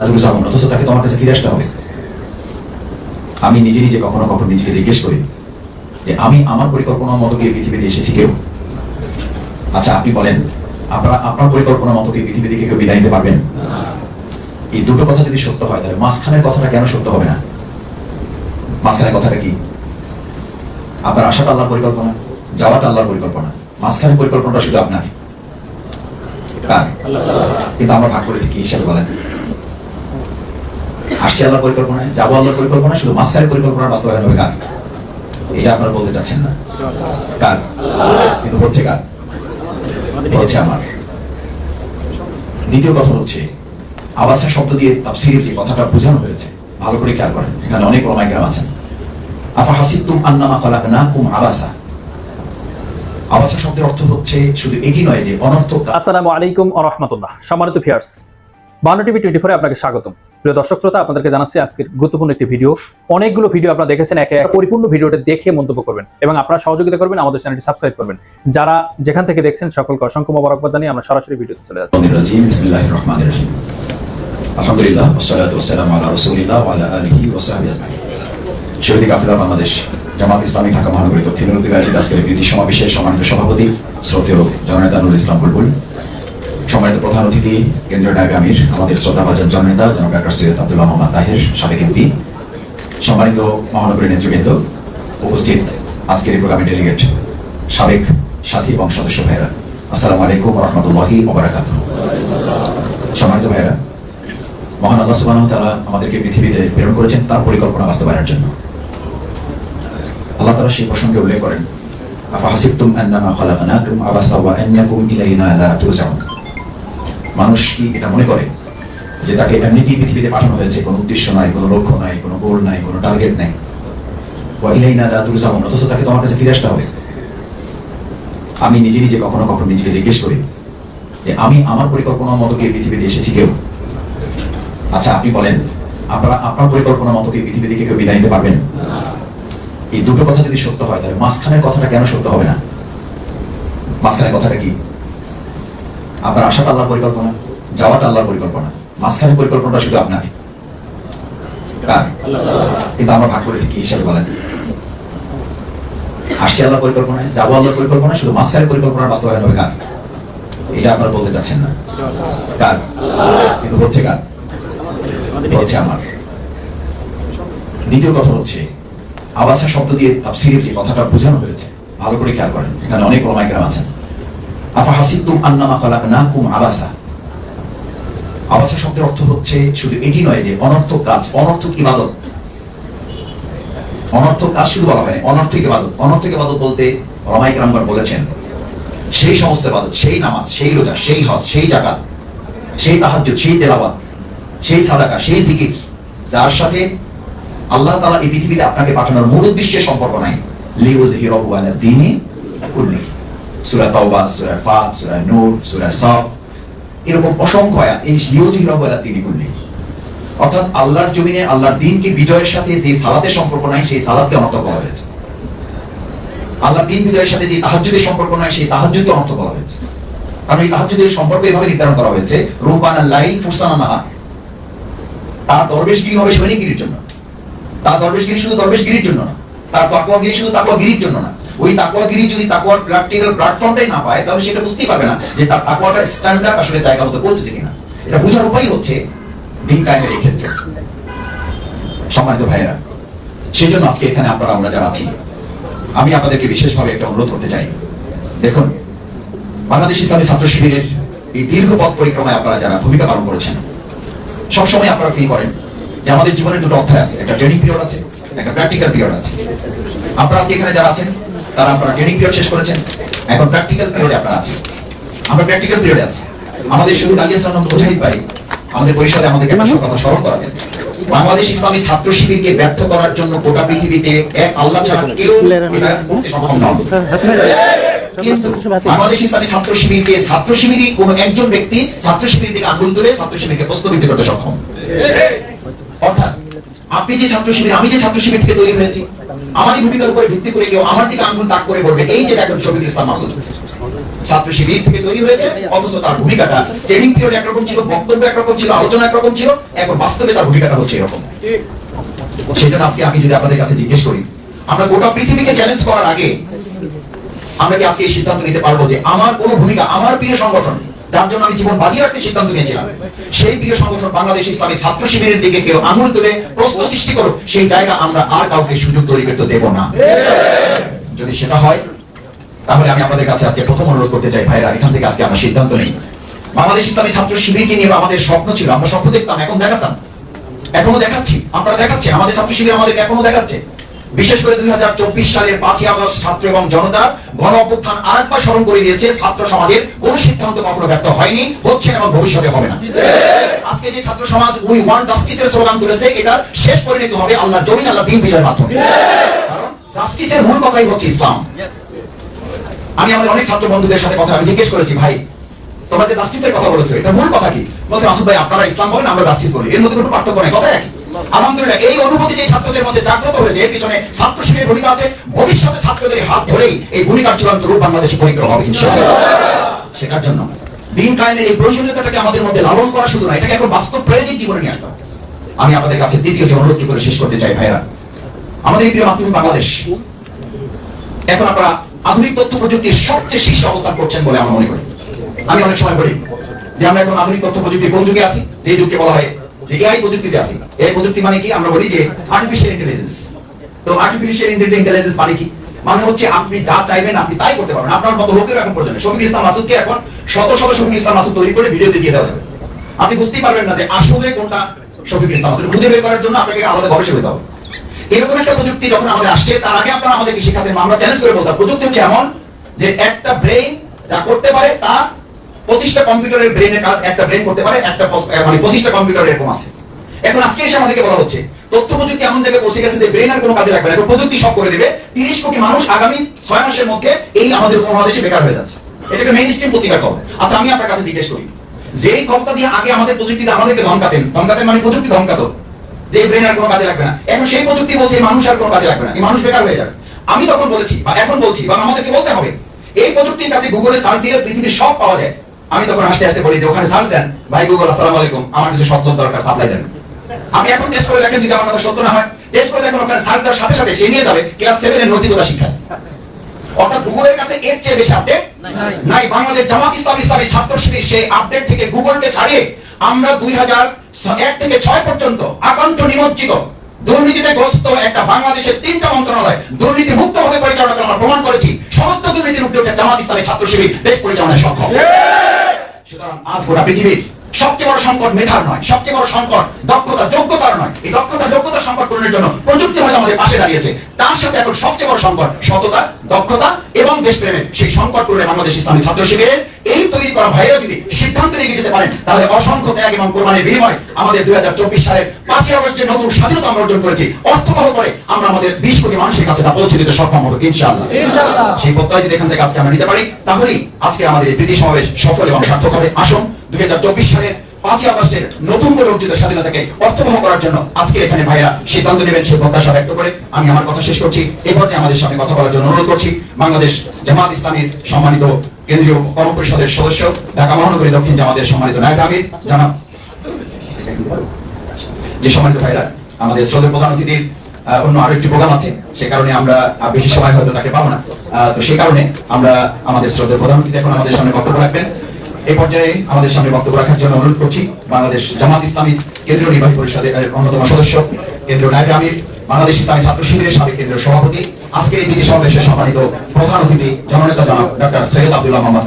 তুমি যাব না অথচ তাকে তোমার কাছে ফিরে আসতে হবে। আমি নিজে নিজে কখনো কখনো নিজেকে জিজ্ঞেস করি যে, আমি আমার পরিকল্পনার মতো এই পৃথিবীতে এসেছি কেউ? আচ্ছা আপনি বলেন, আপনারা আপনার পরিকল্পনার মতো এই পৃথিবী থেকে কেউ বিদায় নিতে পারবেন? এই দুটো কথা যদি সত্য হয়, তাহলে মাঝখানের কথাটা কেন সত্য হবে না? মাঝখানের কথাটা কি? আপনার আশাটা আল্লাহর পরিকল্পনা, যাওয়াটা আল্লাহর পরিকল্পনা। মাঝখানের পরিকল্পনাটা শুধু আপনার। কিন্তু আমরা ভাগ করেছি, কি হিসাবে বলেন? আসছি আল্লাহর পরিকল্পনায় যাব আল্লাহর পরিকল্পনায় শুধু মাঝখানের পরিকল্পনা বাস্তবায়ন হবে কার? এটা আপনারা বলতে চাচ্ছেন না। কার? কিন্তু হচ্ছে কার? হচ্ছে আমার। দ্বিতীয় কথা হচ্ছে আবাসা শব্দ দিয়ে তাফসিরের যে কথাটা বোঝানো হয়েছে ভালো করে খেয়াল করেন এখানে অনেক ওলামাইকেরাম আছেন। আফা হাসিবতুম আন্নামা খালাকনাকুম আবাসা। আবাসা শব্দের অর্থ হচ্ছে শুধু এটি নয় যে অনর্থক কাজ আসসালামু আলাইকুম আ রহমতুল্লাহ। সম্মানিত ফিয়ার্স বাংলা টিভি টোয়েন্টি ফোরে আপনাকে স্বাগতম প্রিয় দর্শক শ্রোতা আপনাদেরকে জানাচ্ছি আজকের গুরুত্বপূর্ণ একটি ভিডিও অনেকগুলো ভিডিও আপনারা দেখেছেন একে এক পরিপূর্ণ ভিডিওটা দেখে মন্তব্য করবেন এবং আপনারা সহযোগিতা করবেন আমাদের চ্যানেলটি সাবস্ক্রাইব করবেন যারা যেখান থেকে দেখছেন সকলকে অসংখ্য মোবারকবাদ জানিয়ে আমরা সরাসরি ভিডিওতে চলে যাচ্ছি الرحمن الرجيم بسم الله الرحمن الرحيم الحمد لله والصلاة والسلام على رسول الله وعلى آله وصحبه أجمعين শহীদ কাফিলা বাংলাদেশ জামাত ইসলামী ঢাকা মহানগরী দক্ষিণের উদ্যোগে আয়োজিত আজকের এই প্রীতি সমাবেশের সম্মানিত সভাপতি শ্রদ্ধেয় জননেতা নুরুল ইসলাম বুলবুল সম্মানিত প্রধান অতিথি, কেন্দ্রীয় নায়ব আমির, আমাদের শ্রদ্ধাভাজন জননেতা, জনাব ডাক্তার সৈয়দ আব্দুল্লাহ মোহাম্মদ তাহের, সাবেক এমপি, সম্মানিত মহানগরী নেতৃবৃন্দ, উপস্থিত আজকের এই প্রোগ্রামের ডেলিগেট সাবেক সাথী এবং সদস্য ভাইরা আসসালামু আলাইকুম রহমতুল্লাহি ওবরাকাত সম্মানিত ভাইরা মহান আল্লাহ সুবহানাহু তারা আমাদেরকে পৃথিবীতে প্রেরণ করেছেন তার পরিকল্পনা বাস্তবায়নের জন্য। আল্লাহ তাআলা সেই প্রসঙ্গে উল্লেখ করেন, আফাহাসিবতুম আন্নামা খালাকনাকুম আবাসা ওয়া আন্নাকুম ইলাইনা লা তুরজাউন? মানুষ কি এটা মনে করে? যে তাকে এমনিতেই পৃথিবীতে পাঠানো হয়েছে, কোনো উদ্দেশ্য নাই, কোনো লক্ষ্য নাই, কোনো গোল নাই, কোনো টার্গেট নাই। ওয়া ইলাইনা লা তুরজাউন অথচ তাকে তোমার কাছে ফিরে আসতে হবে। আমি নিজে নিজে কখনো কখনো নিজেকে জিজ্ঞেস করি যে, আমি আমার পরিকল্পনার মতো কি পৃথিবীতে এসেছি কেউ? আচ্ছা আপনি বলেন, আপনারা, আপনার পরিকল্পনার মতো কি পৃথিবী থেকে কেউ বিদায় নিতে পারবেন? এই দুটো কথা যদি সত্য হয়, তাহলে মাঝখানের কথাটা কেন সত্য হবে না? মাঝখানের কথাটা কি? আপনার আশাটা আল্লাহর পরিকল্পনা, যাওয়াটা আল্লাহর পরিকল্পনা। মাঝখানে পরিকল্পনাটা শুধু আপনার কিন্তু আমরা ভাগ করেছি, কি হিসাবে বলেন? আসছি আল্লাহর পরিকল্পনায়, যাব আল্লাহর পরিকল্পনায়, শুধু মাঝখানে পরিকল্পনা বাস্তবায়ন হবে কার? এটা আপনারা বলতে চাচ্ছেন না। কার? কিন্তু হচ্ছে কার? হচ্ছে আমার। দ্বিতীয় কথা হচ্ছে আবাসা শব্দ দিয়ে তাফসিরের যে কথাটা বোঝানো হয়েছে, ভালো করে খেয়াল করেন, এখানে অনেক ওলামাইকেরাম আছেন। আফা আন্নামা খালাকনাকুম আবাসা। আবাসা শব্দের অর্থ হচ্ছে শুধু এটি নয় যে অনর্থক কাজ, অনর্থক ইবাদত। অনর্থক কাজ শুধু বলা হয়নি অনর্থক ইবাদত। অনর্থক ইবাদত বলতে রমাইক রামবার বলেছেন, সেই সমস্ত ইবাদত, সেই নামাজ, সেই রোজা, সেই হজ, সেই জাকাত সেই তাহাজ্জুদ, সেই তেলাবাদ সেই সাদাকা, সেই জিকির, যার সাথে আল্লাহ তালা এই পৃথিবীতে আপনাকে পাঠানোর মূল উদ্দেশ্যে সম্পর্ক নাই। লিউল হিরাহু আলা দীনি কুল্লি। সূরা তাওবা, সূরা ফাত, সূরা নূর, সূরা সাফ, এরকম অসংখ্য আয়াত। এই লিউল হিরাহু আলা দীনি অর্থাৎ আল্লাহর জমিনে, আল্লাহর দিনকে বিজয়ের সাথে যে সালাতের সম্পর্ক নাই, সেই সালাতকে অনর্থক বলা হয়েছে। আল্লাহর দিন বিজয়ের সাথে যে তাহাজ্জুদের সম্পর্ক নাই, সেই তাহাজ্জুদকে অনর্থক বলা হয়েছে। কারণ এই তাহাজ্জুদের সম্পর্ক এভাবে নির্ধারণ করা হয়েছে, রূপান লাইল ফুরসানা নাহার তার দরবেশগিরি হবে সৈনিকগিরির জন্য। তার দরবেশগিরি শুধু দরবেশগিরির জন্য না, তার তাকওয়াগিরি শুধু তাকওয়াগিরির জন্য না। ওই তাকওয়াগিরি যদি তাকওয়ার প্র্যাকটিক্যাল প্ল্যাটফর্মটাই না পায়, তাহলে সেটা বুঝতেই পারবে না যে তার তাকওয়াটা স্ট্যান্ডার্ড আসলে জায়গা মতো পৌঁছেছে কিনা। এটা বোঝার উপায় হচ্ছে দিন কায়েমের এই ক্ষেত্রে। সম্মানিত ভাইয়েরা সেই জন্য আজকে এখানে আপনারা, আমরা যারা আছি, আমি আপনাদেরকে বিশেষভাবে একটা অনুরোধ করতে চাই। দেখুন, বাংলাদেশ ইসলামী ছাত্র শিবিরের এই দীর্ঘ পথ পরিক্রমায় আপনারা যারা ভূমিকা পালন করেছেন, সবসময় আপনারা ফিল করেন যে আমাদের জীবনে দুটো অধ্যায় আছে। একটা ট্রেনিং পিরিয়ড আছে, একটা প্র্যাকটিক্যাল পিরিয়ড আছে। আপনারা আজকে এখানে যারা আছেন তারা আপনারা ট্রেনিং পিরিয়ড শেষ করেছেন এখন প্র্যাকটিক্যাল পিরিয়ডে আপনারা আছেন আমরা প্র্যাকটিক্যাল পিরিয়ডে আছি আমাদের শুধু কালিয়া সালাম মুজাহিদ ভাই আমাদের পরিষদে আমাদেরকে একটা কথা স্মরণ করাবেন বাংলাদেশ ইসলামী ছাত্র শিবিরকে ব্যর্থ করার জন্য গোটা পৃথিবীতে এক আল্লাহ ছাড়া কেউ সক্ষম নন কিন্তু বাংলাদেশ ইসলামী ছাত্র শিবিরকে ছাত্র শিবিরই কোন একজন ব্যক্তি ছাত্র শিবির থেকে আঙ্গুল তুলে ছাত্র শিবিরকে প্রস্তাবিত করতে সক্ষম অর্থাৎ আপনি যে ছাত্র শিবির আমি যে ছাত্র শিবির থেকে তৈরি হয়েছি আমারই ভূমিকার উপরে ভিত্তি করে কেউ আমার দিকে আঙ্গুল তাক করে বলবে, এই যে দেখেন শফিকুল ইসলাম মাসুদ। ছাত্র শিবির থেকে তৈরি হয়েছে, অথচ তার ভূমিকাটা ট্রেনিং পিরিয়ড একরকম ছিল, বক্তব্য একরকম ছিল, আলোচনা একরকম ছিল, এখন বাস্তবে তার ভূমিকাটা হচ্ছে এরকম। সেজন্য আজকে আমি যদি আপনাদের কাছে জিজ্ঞেস করি, আমরা গোটা পৃথিবীকে চ্যালেঞ্জ করার আগে আমরা কি আজকে এই সিদ্ধান্ত নিতে পারব যে আমার কোন ভূমিকা, আমার প্রিয় সংগঠন যার জন্য আমি জীবন বাজি রাখতে সিদ্ধান্ত নিয়েছিলাম। সেই প্রিয় সংগঠন বাংলাদেশ ইসলামী ছাত্র শিবিরের দিকে কেউ আঙুল তুলে প্রশ্ন সৃষ্টি করুক, সেই জায়গা আমরা আর কাউকে সুযোগ তৈরি করতে দেব না। যদি সেটা হয়, তাহলে আমি আপনাদের কাছে আজকে প্রথম অনুরোধ করতে চাই, ভাইরা, এখান থেকে আজকে আমরা সিদ্ধান্ত নেই। বাংলাদেশ ইসলামী ছাত্র শিবিরকে নিয়ে আমাদের স্বপ্ন ছিল, আমরা স্বপ্ন দেখতাম, এখন দেখাতাম। এখনও দেখাচ্ছি, আপনারা দেখাচ্ছে আমাদের ছাত্র শিবির আমাদেরকে এখনও দেখাচ্ছে। বিশেষ করে দুই সালের পাঁচই আগস্ট ছাত্র এবং জনতার গণ অভ্যুত্থান আরেকবার স্মরণ করে দিয়েছে ছাত্র সমাজের কোন সিদ্ধান্ত কখনো ব্যর্থ হয়নি হচ্ছে এবং ভবিষ্যতে হবে না। আজকে যে ছাত্র সমাজ উই ওয়ান্ট জাস্টিসের স্লোগান তুলেছে এটার শেষ পরিণতি হবে আল্লাহর জমিন আল্লাহ দিন বিজয়ের মাধ্যমে। কারণ জাস্টিসের মূল কথাই হচ্ছে ইসলাম। আমি আমাদের অনেক ছাত্র বন্ধুদের সাথে কথা আমি জিজ্ঞেস করেছি ভাই তোমরা যে জাস্টিসের কথা বলেছ এটা মূল কথা কি? বলছে মাসুদ ভাই আপনারা ইসলাম বলেন আমরা জাস্টিস বলি। এর মধ্যে কোনো পার্থক্য নেই কথা একই। আলহামদুলিল্লাহ, এই অনুভূতি যে ছাত্রদের মধ্যে জাগ্রত হয়েছে এর পিছনে ছাত্র শিবিরের ভূমিকা আছে, ভবিষ্যতে ছাত্রদের হাত ধরেই এই ভূমিকার চূড়ান্ত রূপ বাংলাদেশে পরিগ্রহ হবে সেটার জন্য। দিন কায়েমের এই প্রয়োজনীয়তাটাকে আমাদের মধ্যে লালন করা শুধু না এটাকে এখন বাস্তব প্রয়োজিত জীবনে নিয়ে আসতে আমি আপনাদের কাছে দ্বিতীয় যে অনুরোধ করে শেষ করতে চাই ভাইরা আমাদের এই প্রিয় মাতৃভূমি বাংলাদেশ, এখন আপনারা আধুনিক তথ্য প্রযুক্তির সবচেয়ে শীর্ষে অবস্থান করছেন বলে আমরা মনে করি। আমি অনেক সময় বলি যে আমরা এখন আধুনিক তথ্য প্রযুক্তির কোন যুগে আছি? যে যুগকে বলা হয় প্রযুক্তিতে এআই প্রযুক্তি মানে কি? আমরা বলি যে আর্টিফিশিয়াল ইন্টেলিজেন্স তো আর্টিফিশিয়াল ইন্টেলিজেন্স মানে কি? মানে হচ্ছে আপনি যা চাইবেন আপনি তাই করতে পারবেন। আপনার মতো লোকের এখন। ইসলাম মাসুদকে এখন শত শত ইসলাম মাসুদ তৈরি করে ভিডিওতে দিয়ে দেওয়া যাবে। আপনি বুঝতেই পারবেন না যে আসলে কোনটা ইসলাম মাসুদ খুঁজে বের করার জন্য আপনাকে আলাদা গবেষক হতে হবে। এরকম একটা প্রযুক্তি যখন আমাদের আসছে, তার আগে আপনারা আমাদেরকে আমরা চ্যালেঞ্জ করে বলতাম, প্রযুক্তি হচ্ছে এমন যে একটা ব্রেইন যা করতে পারে, তা পঁচিশটা কম্পিউটারের ব্রেনের কাজ, একটা ব্রেন করতে পারে, একটা মানে পঁচিশটা কম্পিউটার এরকম আছে। এখন আজকে এসে আমাদেরকে বলা হচ্ছে, তথ্য প্রযুক্তি এমন জায়গায় পৌঁছে গেছে যে ব্রেন আর কোনো কাজে লাগবে না। এখন প্রযুক্তি সব করে দেবে। তিরিশ কোটি মানুষ আগামী ছয় মাসের মধ্যে এই আমাদের উপমহাদেশে বেকার হয়ে যাচ্ছে। এটাকে মেইন স্ট্রিম প্রতিকার খবর আচ্ছা আমি আপনার কাছে জিজ্ঞেস করি, যেই কর্তা দিয়ে আগে আমাদের প্রযুক্তিতে আমাদেরকে ধমকাতেন ধমকাতেন মানে প্রযুক্তি ধমকাতো, যে ব্রেন আর কোনো কাজে লাগবে না। এখন সেই প্রযুক্তি বলছে মানুষ আর কোনো কাজে লাগবে না। এই মানুষ বেকার হয়ে যাবে। আমি তখন বলেছি, বা এখন বলছি, বা আমাদেরকে বলতে হবে, এই প্রযুক্তির কাছে গুগলে সার্চ দিলে পৃথিবীর সব পাওয়া যায়। আমি তখন হাসতে হাসতে বলি যে ওখানে সার্চ দেন। ভাই গুগল আসসালামু আলাইকুম। আমার কিছু সত্য দরকার সাপ্লাই দেন। আমি এখন টেস্ট করে দেখেন যদি আমার কথা সত্য না হয়। টেস্ট করে দেখেন ওখানে সার্চ দেওয়ার সাথে সাথে সে নিয়ে যাবে ক্লাস সেভেন এর নৈতিকতা শিক্ষা অর্থাৎ গুগলের কাছে এর চেয়ে বেশি আপডেট নাই। বাংলাদেশ জামাত ইসলাম ইসলামী ছাত্র শিবির সেই আপডেট থেকে গুগলকে ছাড়িয়ে আমরা দুই হাজার এক থেকে ছয় পর্যন্ত আকণ্ঠ নিমজ্জিত দুর্নীতিতে গ্রস্ত একটা বাংলাদেশের তিনটা মন্ত্রণালয় দুর্নীতি মুক্ত ভাবে পরিচালনা করে আমরা প্রমাণ করেছি। সমস্ত দুর্নীতির উদ্যোগে জামাত ইসলামী ছাত্র শিবির দেশ পরিচালনায় সক্ষম। সুতরাং আজ গোটা পৃথিবীর সবচেয়ে বড় সংকট মেধার নয় সবচেয়ে বড় সংকট দক্ষতা যোগ্যতার নয়। এই দক্ষতা যোগ্যতা সংকট পূরণের জন্য প্রযুক্তি হয়তো আমাদের পাশে দাঁড়িয়েছে। তার সাথে এখন সবচেয়ে বড় সংকট সততা দক্ষতা এবং দেশপ্রেমের সেই সংকট পূরণে বাংলাদেশ ইসলামী ছাত্র শিবিরের এই তৈরি করা ভাইরা যদি সিদ্ধান্ত নিয়ে যেতে পারেন তাহলে অসংখ্য ত্যাগ এবং কোরবানির বিনিময় আমাদের দুই হাজার চব্বিশ সালের পাঁচই আগস্টে নতুন স্বাধীনতা আমরা অর্জন করেছি। অর্থবহ করে আমরা আমাদের বিশ কোটি মানুষের কাছে তা পৌঁছে দিতে সক্ষম হব ইনশাআল্লাহ। ইনশাআল্লাহ। সেই প্রত্যয় যদি এখান থেকে আজকে আমরা নিতে পারি তাহলেই আজকে আমাদের এই প্রীতি সমাবেশ সফল এবং সার্থক হবে। আসুন দুই সালের পাঁচই আগস্টের নতুন করে অর্জিত স্বাধীনতাকে অর্থবহ করার জন্য আজকে এখানে ভাইরা সিদ্ধান্ত নেবেন, সেই প্রত্যাশা ব্যক্ত করে আমি আমার কথা শেষ করছি। এই আমাদের সামনে কথা বলার জন্য অনুরোধ করছি। বাংলাদেশ জামাত ইসলামীর সম্মানিত কেন্দ্রীয় কর্মপরিষদের সদস্য, ঢাকা মহানগরী দক্ষিণ জামাতের সম্মানিত নায়ক আমির। জানাব, যে সম্মানিত ভাইরা, আমাদের শ্রদ্ধেয় প্রধান অতিথির অন্য আরও একটি প্রোগ্রাম আছে, সে কারণে আমরা বেশি সময় হয়তো তাকে পাবো না। তো সেই কারণে আমরা আমাদের শ্রদ্ধেয় প্রধান অতিথি এখন আমাদের সামনে বক্তব্য রাখবেন। এই পর্যায়ে আমাদের সামনে বক্তব্য রাখার জন্য অনুরোধ করছি, বাংলাদেশ জামাত ইসলামী কেন্দ্রীয় নির্বাহী পরিষদের অন্যতম সদস্য, কেন্দ্রীয় নায়ক আমির, বাংলাদেশ ইসলামী ছাত্র শিবিরের সাবেক কেন্দ্রীয় সভাপতি আজকে এই বিধি সমাবেশে সম্মানিত প্রধান অতিথি, জননেতা জনাব ডক্টর সৈয়দ আব্দুল্লাহ মোহাম্মদ